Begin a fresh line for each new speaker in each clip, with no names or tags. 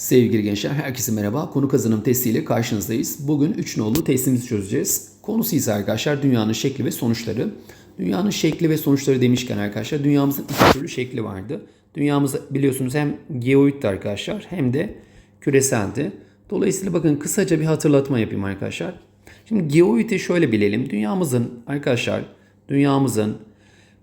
Sevgili gençler, herkese merhaba. Konu kazanım testiyle karşınızdayız. Bugün 3 nolu testimizi çözeceğiz. Konusu ise arkadaşlar dünyanın şekli ve sonuçları. Dünyanın şekli ve sonuçları demişken arkadaşlar dünyamızın iki türlü şekli vardı. Dünyamız biliyorsunuz hem geoitti arkadaşlar hem de küreseldi. Dolayısıyla bakın kısaca bir hatırlatma yapayım arkadaşlar. Şimdi geoidi şöyle bilelim. Dünyamızın arkadaşlar dünyamızın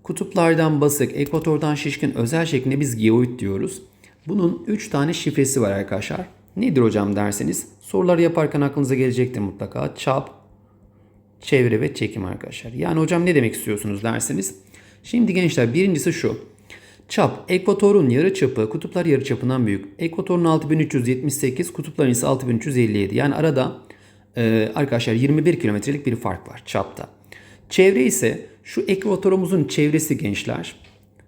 kutuplardan basık, ekvatordan şişkin özel şekline biz geoid diyoruz. Bunun 3 tane şifresi var arkadaşlar. Nedir hocam derseniz soruları yaparken aklınıza gelecektir mutlaka. Çap, çevre ve çekim arkadaşlar. Yani hocam ne demek istiyorsunuz derseniz. Şimdi gençler birincisi şu. Çap, ekvatorun yarı çapı kutuplar yarı çapından büyük. Ekvatorun 6378, kutupların ise 6357. Yani arada e, arkadaşlar 21 kilometrelik bir fark var çapta. Çevre ise şu ekvatorumuzun çevresi gençler.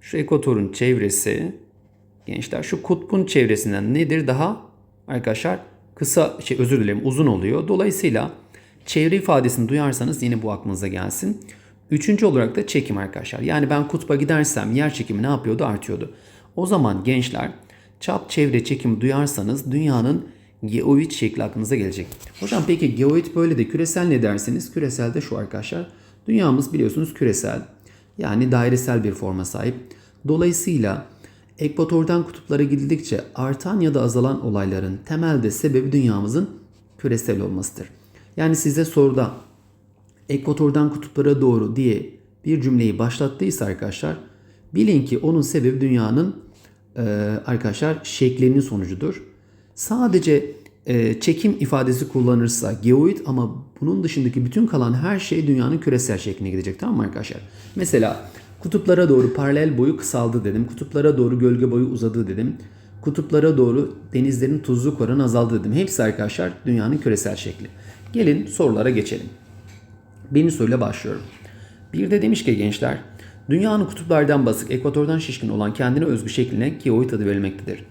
Şu ekvatorun çevresi gençler şu kutbun çevresinden nedir daha arkadaşlar kısa şey özür dilerim uzun oluyor. Dolayısıyla çevre ifadesini duyarsanız yine bu aklınıza gelsin. Üçüncü olarak da çekim arkadaşlar. Yani ben kutba gidersem yer çekimi ne yapıyordu? Artıyordu. O zaman gençler çap çevre çekimi duyarsanız dünyanın geoid şekli aklınıza gelecek. Hocam peki geoid böyle de küresel ne derseniz küresel de şu arkadaşlar. Dünyamız biliyorsunuz küresel yani dairesel bir forma sahip. Dolayısıyla ekvatordan kutuplara gidildikçe artan ya da azalan olayların temelde sebebi dünyamızın küresel olmasıdır. Yani size soruda ekvatordan kutuplara doğru diye bir cümleyi başlattıysa arkadaşlar bilin ki onun sebebi dünyanın e, arkadaşlar şeklinin sonucudur. Sadece e, çekim ifadesi kullanırsa geoid ama bunun dışındaki bütün kalan her şey dünyanın küresel şekline gidecek tamam mı arkadaşlar? Mesela kutuplara doğru paralel boyu kısaldı dedim. Kutuplara doğru gölge boyu uzadı dedim. Kutuplara doğru denizlerin tuzluk oranı azaldı dedim. Hepsi arkadaşlar dünyanın küresel şekli. Gelin sorulara geçelim. Birinci soruyla başlıyorum. Bir de demiş ki gençler, dünyanın kutuplardan basık, ekvatordan şişkin olan kendine özgü şekline geoid adı verilmektedir.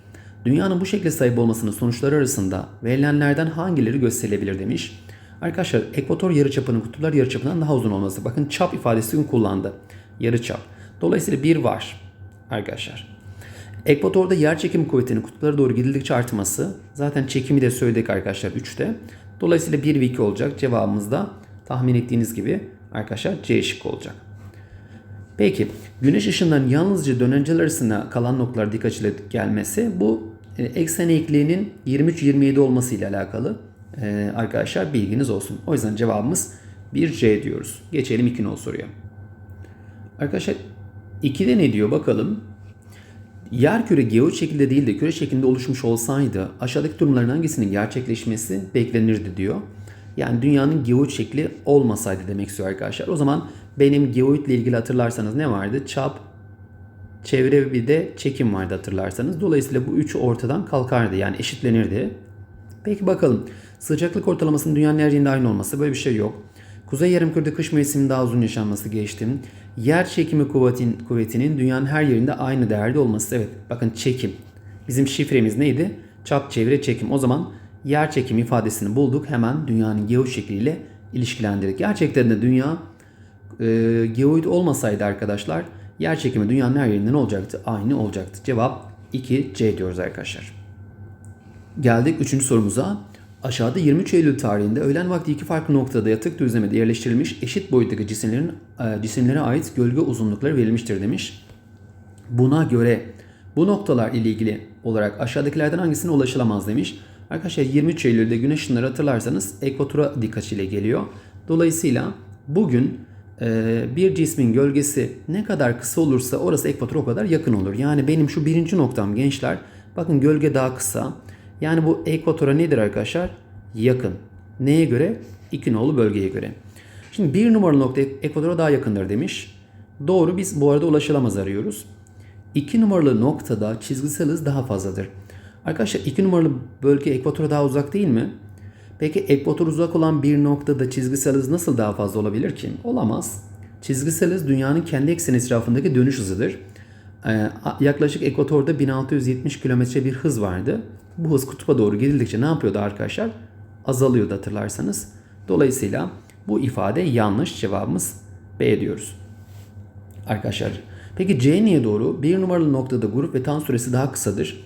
Dünyanın bu şekle sahip olmasının sonuçları arasında verilenlerden hangileri gösterilebilir demiş. Arkadaşlar ekvator yarıçapının kutuplar yarıçapından daha uzun olması. Bakın çap ifadesini kullandı. Yarıçap. Dolayısıyla bir var arkadaşlar. Ekvatorda yer çekim kuvvetinin kutuplara doğru gidildikçe artması. Zaten çekimi de söyledik arkadaşlar 3'te. Dolayısıyla 1 ve 2 olacak. Cevabımız da tahmin ettiğiniz gibi arkadaşlar C şıkkı olacak. Peki güneş ışığından yalnızca dönenceler arasında kalan noktalar dik gelmesi bu e, eksen eğikliğinin 23-27 olması ile alakalı ee, arkadaşlar bilginiz olsun. O yüzden cevabımız 1C diyoruz. Geçelim 2 nol soruya. Arkadaşlar 2'de ne diyor bakalım. Yer küre geoid şekilde değil de küre şeklinde oluşmuş olsaydı aşağıdaki durumların hangisinin gerçekleşmesi beklenirdi diyor. Yani dünyanın geoid şekli olmasaydı demek istiyor arkadaşlar. O zaman benim geoid ile ilgili hatırlarsanız ne vardı? Çap, çevre bir de çekim vardı hatırlarsanız. Dolayısıyla bu üçü ortadan kalkardı yani eşitlenirdi. Peki bakalım. Sıcaklık ortalamasının dünyanın her yerinde aynı olması böyle bir şey yok. Kuzey yarımkürede kış mevsiminin daha uzun yaşanması geçtim. Yer çekimi kuvvetin, kuvvetinin dünyanın her yerinde aynı değerde olması. Evet bakın çekim. Bizim şifremiz neydi? Çap çevre çekim. O zaman yer çekim ifadesini bulduk. Hemen dünyanın geoid şekliyle ilişkilendirdik. Gerçekten de dünya e, geoid olmasaydı arkadaşlar yer çekimi dünyanın her yerinde ne olacaktı? Aynı olacaktı. Cevap 2C diyoruz arkadaşlar. Geldik 3. sorumuza. Aşağıda 23 Eylül tarihinde öğlen vakti iki farklı noktada yatık düzlemede yerleştirilmiş eşit boyuttaki cisimlerin cisimlere ait gölge uzunlukları verilmiştir demiş. Buna göre bu noktalar ile ilgili olarak aşağıdakilerden hangisine ulaşılamaz demiş. Arkadaşlar 23 Eylül'de güneş ışınları hatırlarsanız ekvatora dik açıyla geliyor. Dolayısıyla bugün e, bir cismin gölgesi ne kadar kısa olursa orası ekvatora o kadar yakın olur. Yani benim şu birinci noktam gençler bakın gölge daha kısa. Yani bu ekvatora nedir arkadaşlar? Yakın. Neye göre? İki nolu bölgeye göre. Şimdi bir numaralı nokta ekvatora daha yakındır demiş. Doğru biz bu arada ulaşılamaz arıyoruz. İki numaralı noktada çizgisel hız daha fazladır. Arkadaşlar iki numaralı bölge ekvatora daha uzak değil mi? Peki ekvator uzak olan bir noktada çizgisel hız nasıl daha fazla olabilir ki? Olamaz. Çizgisel hız dünyanın kendi ekseni etrafındaki dönüş hızıdır. Ee, yaklaşık ekvatorda 1670 km bir hız vardı. Bu hız kutupa doğru gidildikçe ne yapıyordu arkadaşlar? Azalıyordu hatırlarsanız. Dolayısıyla bu ifade yanlış. Cevabımız B diyoruz. Arkadaşlar peki C niye doğru? Bir numaralı noktada grup ve tan süresi daha kısadır.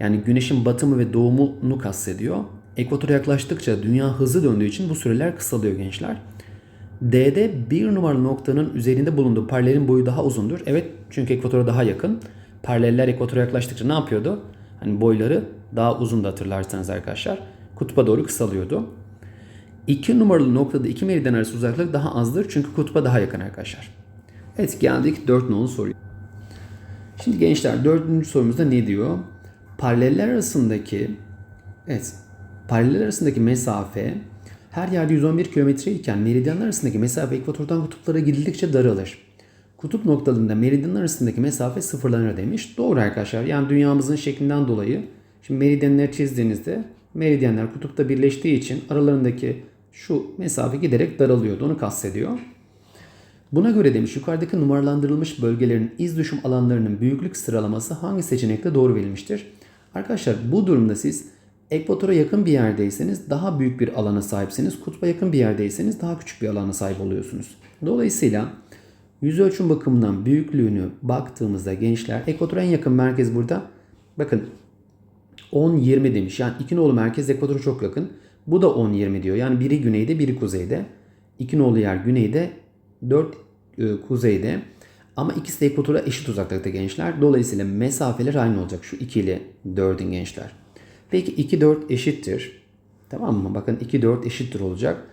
Yani güneşin batımı ve doğumunu kastediyor. Ekvatora yaklaştıkça dünya hızlı döndüğü için bu süreler kısalıyor gençler. D'de bir numaralı noktanın üzerinde bulunduğu paralelin boyu daha uzundur. Evet çünkü ekvatora daha yakın. Paraleller ekvatora yaklaştıkça ne yapıyordu? Hani boyları daha uzun da hatırlarsanız arkadaşlar. Kutba doğru kısalıyordu. 2 numaralı noktada iki meridyen arası uzaklık daha azdır çünkü kutba daha yakın arkadaşlar. Evet geldik 4 nolu soruya. Şimdi gençler dördüncü sorumuzda ne diyor? Paraleller arasındaki evet paraleller arasındaki mesafe her yerde 111 kilometre iken meridyenler arasındaki mesafe ekvatordan kutuplara gidildikçe daralır. Kutup noktalarında meridyenler arasındaki mesafe sıfırlanır demiş. Doğru arkadaşlar. Yani dünyamızın şeklinden dolayı şimdi meridyenleri çizdiğinizde meridyenler kutupta birleştiği için aralarındaki şu mesafe giderek daralıyordu. Onu kastediyor. Buna göre demiş yukarıdaki numaralandırılmış bölgelerin iz düşüm alanlarının büyüklük sıralaması hangi seçenekte doğru verilmiştir? Arkadaşlar bu durumda siz ekvatora yakın bir yerdeyseniz daha büyük bir alana sahipsiniz. Kutba yakın bir yerdeyseniz daha küçük bir alana sahip oluyorsunuz. Dolayısıyla yüz ölçüm bakımından büyüklüğünü baktığımızda gençler ekvatora en yakın merkez burada. Bakın 10-20 demiş. Yani iki nolu merkez ekvatora çok yakın. Bu da 10-20 diyor. Yani biri güneyde biri kuzeyde. İki nolu yer güneyde 4 e, kuzeyde. Ama ikisi de ekvatora eşit uzaklıkta gençler. Dolayısıyla mesafeler aynı olacak. Şu 2 ile 4'ün gençler. Peki 2 4 eşittir. Tamam mı? Bakın 2 4 eşittir olacak.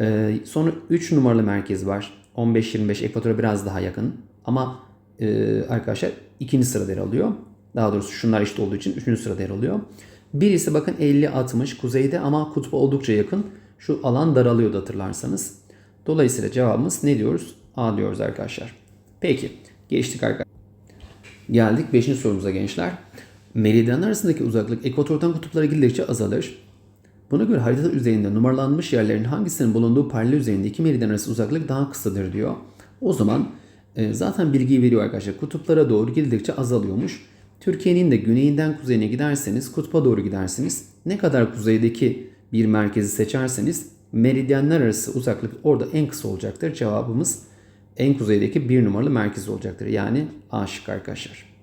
Ee, sonra 3 numaralı merkez var. 15 25 ekvatora biraz daha yakın. Ama e, arkadaşlar ikinci sırada yer alıyor. Daha doğrusu şunlar eşit olduğu için üçüncü sırada yer alıyor. Birisi bakın 50 60 kuzeyde ama kutba oldukça yakın. Şu alan daralıyordu hatırlarsanız. Dolayısıyla cevabımız ne diyoruz? A diyoruz arkadaşlar. Peki geçtik arkadaşlar. Geldik 5. sorumuza gençler. Meridyenler arasındaki uzaklık ekvatordan kutuplara gidildikçe azalır. Buna göre harita üzerinde numaralanmış yerlerin hangisinin bulunduğu paralel üzerinde iki meridyen arası uzaklık daha kısadır diyor. O zaman e, zaten bilgiyi veriyor arkadaşlar. Kutuplara doğru gidildikçe azalıyormuş. Türkiye'nin de güneyinden kuzeyine giderseniz kutba doğru gidersiniz. Ne kadar kuzeydeki bir merkezi seçerseniz meridyenler arası uzaklık orada en kısa olacaktır. Cevabımız en kuzeydeki bir numaralı merkez olacaktır. Yani A şık arkadaşlar.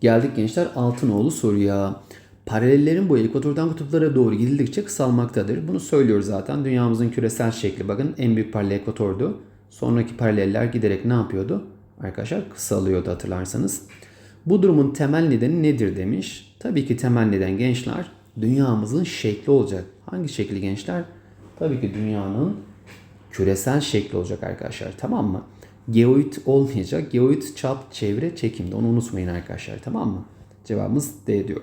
Geldik gençler Altınoğlu soruya. Paralellerin boyu ekvatordan kutuplara doğru gidildikçe kısalmaktadır. Bunu söylüyoruz zaten. Dünyamızın küresel şekli bakın en büyük paralel ekvatordu. Sonraki paraleller giderek ne yapıyordu? Arkadaşlar kısalıyordu hatırlarsanız. Bu durumun temel nedeni nedir demiş. Tabii ki temel neden gençler dünyamızın şekli olacak. Hangi şekli gençler? Tabii ki dünyanın küresel şekli olacak arkadaşlar. Tamam mı? Geoid olmayacak. Geoid çap, çevre, çekimde. Onu unutmayın arkadaşlar. Tamam mı? Cevabımız D diyor.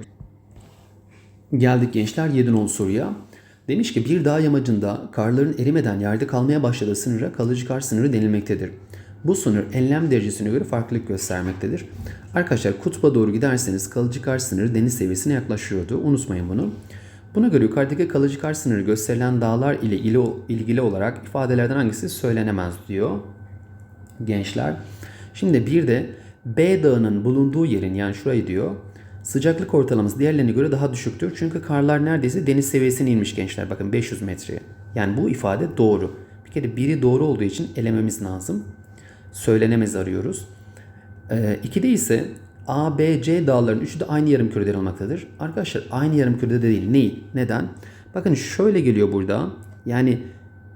Geldik gençler 7 nolu soruya. Demiş ki bir dağ yamacında karların erimeden yerde kalmaya başladığı sınıra kalıcı kar sınırı denilmektedir. Bu sınır enlem derecesine göre farklılık göstermektedir. Arkadaşlar kutba doğru giderseniz kalıcı kar sınırı deniz seviyesine yaklaşıyordu. Unutmayın bunu. Buna göre yukarıdaki kalıcı kar sınırı gösterilen dağlar ile ilgili olarak ifadelerden hangisi söylenemez diyor gençler. Şimdi bir de B dağının bulunduğu yerin yani şurayı diyor sıcaklık ortalaması diğerlerine göre daha düşüktür. Çünkü karlar neredeyse deniz seviyesine inmiş gençler. Bakın 500 metreye. Yani bu ifade doğru. Bir kere biri doğru olduğu için elememiz lazım. Söylenemez arıyoruz. Ee, ikide ise A, B, C dağların üçü de aynı yarım küreden olmaktadır. Arkadaşlar aynı yarım kürede de değil. Neyi? Neden? Bakın şöyle geliyor burada. Yani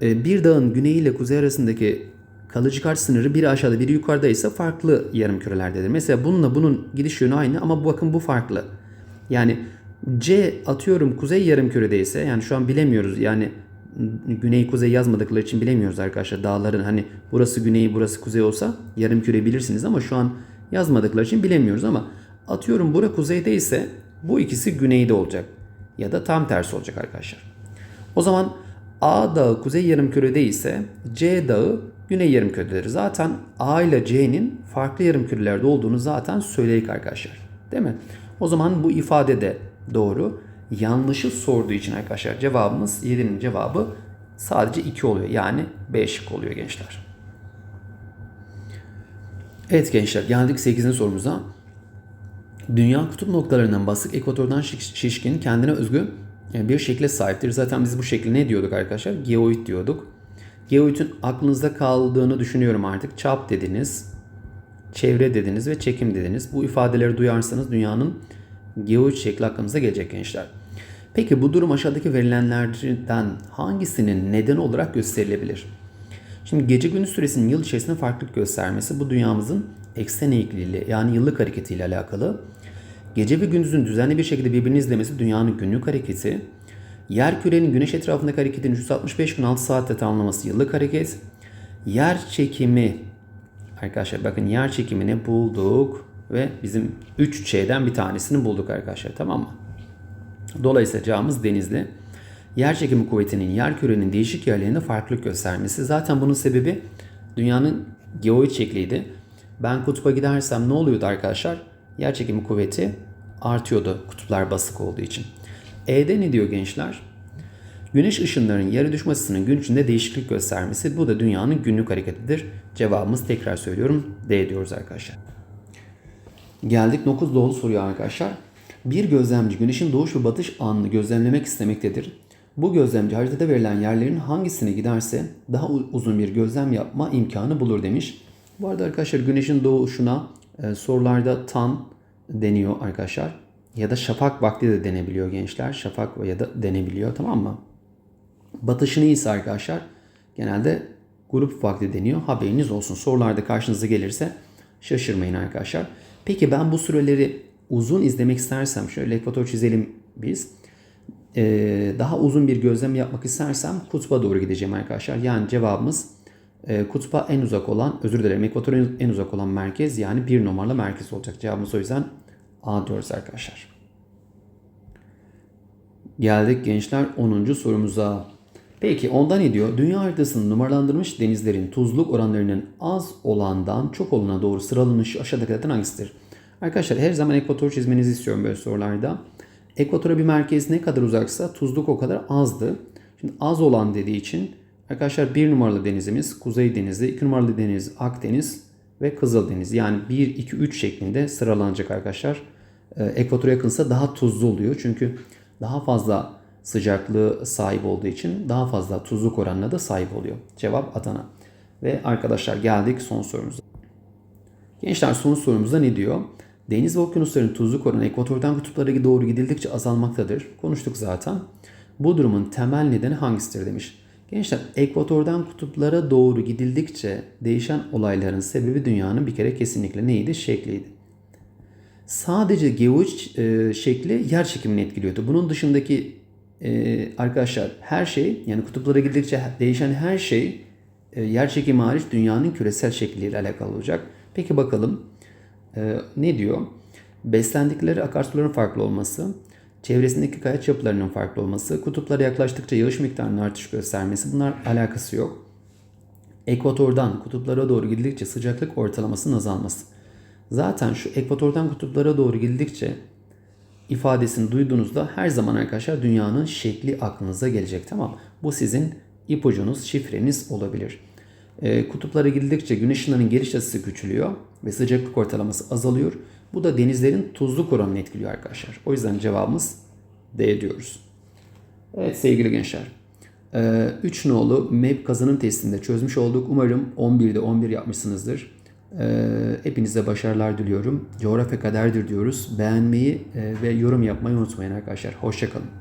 e, bir dağın güneyi ile kuzey arasındaki kalıcı kar sınırı biri aşağıda biri yukarıda ise farklı yarım kürelerdedir. Mesela bununla bunun gidiş yönü aynı ama bakın bu farklı. Yani C atıyorum kuzey yarım kürede ise yani şu an bilemiyoruz yani güney kuzey yazmadıkları için bilemiyoruz arkadaşlar. Dağların hani burası güney burası kuzey olsa yarım küre bilirsiniz ama şu an yazmadıkları için bilemiyoruz ama atıyorum bura kuzeyde ise bu ikisi güneyde olacak ya da tam tersi olacak arkadaşlar. O zaman A dağı kuzey yarımkürede ise C dağı güney yarımkürededir. Zaten A ile C'nin farklı yarımkürelerde olduğunu zaten söyledik arkadaşlar. Değil mi? O zaman bu ifade de doğru. Yanlışı sorduğu için arkadaşlar cevabımız 7'nin cevabı sadece 2 oluyor. Yani B şık oluyor gençler. Evet gençler geldik 8. sorumuza. Dünya kutup noktalarından basık ekvatordan şişkin kendine özgü bir şekle sahiptir. Zaten biz bu şekli ne diyorduk arkadaşlar? Geoid diyorduk. Geoid'in aklınızda kaldığını düşünüyorum artık. Çap dediniz. çevre dediniz ve çekim dediniz. Bu ifadeleri duyarsanız dünyanın geoid şekli aklınıza gelecek gençler. Peki bu durum aşağıdaki verilenlerden hangisinin neden olarak gösterilebilir? Şimdi gece gündüz süresinin yıl içerisinde farklılık göstermesi bu dünyamızın eksen eğikliğiyle yani yıllık hareketiyle alakalı. Gece ve gündüzün düzenli bir şekilde birbirini izlemesi dünyanın günlük hareketi. Yer kürenin güneş etrafındaki hareketin 365 gün 6 saatte tamamlaması yıllık hareket. Yer çekimi arkadaşlar bakın yer çekimini bulduk ve bizim 3 şeyden bir tanesini bulduk arkadaşlar tamam mı? Dolayısıyla cevabımız denizli. Yer çekimi kuvvetinin yer kürenin değişik yerlerinde farklılık göstermesi. Zaten bunun sebebi dünyanın geoid şekliydi. Ben kutba gidersem ne oluyordu arkadaşlar? Yer çekimi kuvveti artıyordu kutuplar basık olduğu için. E'de ne diyor gençler? Güneş ışınlarının yere düşme ısısının gün içinde değişiklik göstermesi. Bu da dünyanın günlük hareketidir. Cevabımız tekrar söylüyorum D diyoruz arkadaşlar. Geldik 9 doğru soruya arkadaşlar. Bir gözlemci güneşin doğuş ve batış anını gözlemlemek istemektedir. Bu gözlemci haritada verilen yerlerin hangisine giderse daha uzun bir gözlem yapma imkanı bulur demiş. Bu arada arkadaşlar güneşin doğuşuna e, sorularda tan deniyor arkadaşlar. Ya da şafak vakti de denebiliyor gençler. Şafak ya da denebiliyor tamam mı? Batışını ise arkadaşlar genelde grup vakti deniyor. Haberiniz olsun. Sorularda karşınıza gelirse şaşırmayın arkadaşlar. Peki ben bu süreleri uzun izlemek istersem şöyle ekvator çizelim biz. Ee, daha uzun bir gözlem yapmak istersem kutba doğru gideceğim arkadaşlar. Yani cevabımız e, kutba en uzak olan, özür dilerim ekvatora en uzak olan merkez yani bir numaralı merkez olacak. Cevabımız o yüzden A diyoruz arkadaşlar. Geldik gençler 10. sorumuza. Peki ondan ne diyor? Dünya haritasının numaralandırılmış denizlerin tuzluk oranlarının az olandan çok olana doğru sıralanışı aşağıdakilerden hangisidir? Arkadaşlar her zaman ekvator çizmenizi istiyorum böyle sorularda. Ekvatora bir merkez ne kadar uzaksa tuzluk o kadar azdı. Şimdi az olan dediği için arkadaşlar bir numaralı denizimiz Kuzey Denizi, iki numaralı deniz Akdeniz ve Kızıldeniz. Yani 1, 2, 3 şeklinde sıralanacak arkadaşlar. Ee, ekvatora yakınsa daha tuzlu oluyor. Çünkü daha fazla sıcaklığı sahip olduğu için daha fazla tuzluk oranına da sahip oluyor. Cevap Adana. Ve arkadaşlar geldik son sorumuza. Gençler son sorumuzda ne diyor? Deniz ve okyanusların tuzluk oranı ekvatordan kutuplara doğru gidildikçe azalmaktadır. Konuştuk zaten. Bu durumun temel nedeni hangisidir demiş. Gençler ekvatordan kutuplara doğru gidildikçe değişen olayların sebebi dünyanın bir kere kesinlikle neydi? Şekliydi. Sadece geoid e, şekli yer çekimini etkiliyordu. Bunun dışındaki e, arkadaşlar her şey yani kutuplara gidildikçe değişen her şey e, yer çekimi hariç dünyanın küresel şekliyle alakalı olacak. Peki bakalım e, ne diyor? Beslendikleri akarsuların farklı olması, çevresindeki kayaç yapılarının farklı olması, kutuplara yaklaştıkça yağış miktarının artış göstermesi bunlar alakası yok. Ekvatordan kutuplara doğru gidildikçe sıcaklık ortalamasının azalması. Zaten şu ekvatordan kutuplara doğru gidildikçe ifadesini duyduğunuzda her zaman arkadaşlar dünyanın şekli aklınıza gelecek tamam Bu sizin ipucunuz, şifreniz olabilir. E, kutuplara gidildikçe güneş ışınlarının geliş açısı küçülüyor ve sıcaklık ortalaması azalıyor. Bu da denizlerin tuzluk oranını etkiliyor arkadaşlar. O yüzden cevabımız D diyoruz. Evet sevgili gençler. 3 nolu MEP kazanım testinde çözmüş olduk. Umarım 11'de 11 yapmışsınızdır. Hepinize başarılar diliyorum. Coğrafya kaderdir diyoruz. Beğenmeyi ve yorum yapmayı unutmayın arkadaşlar. Hoşçakalın.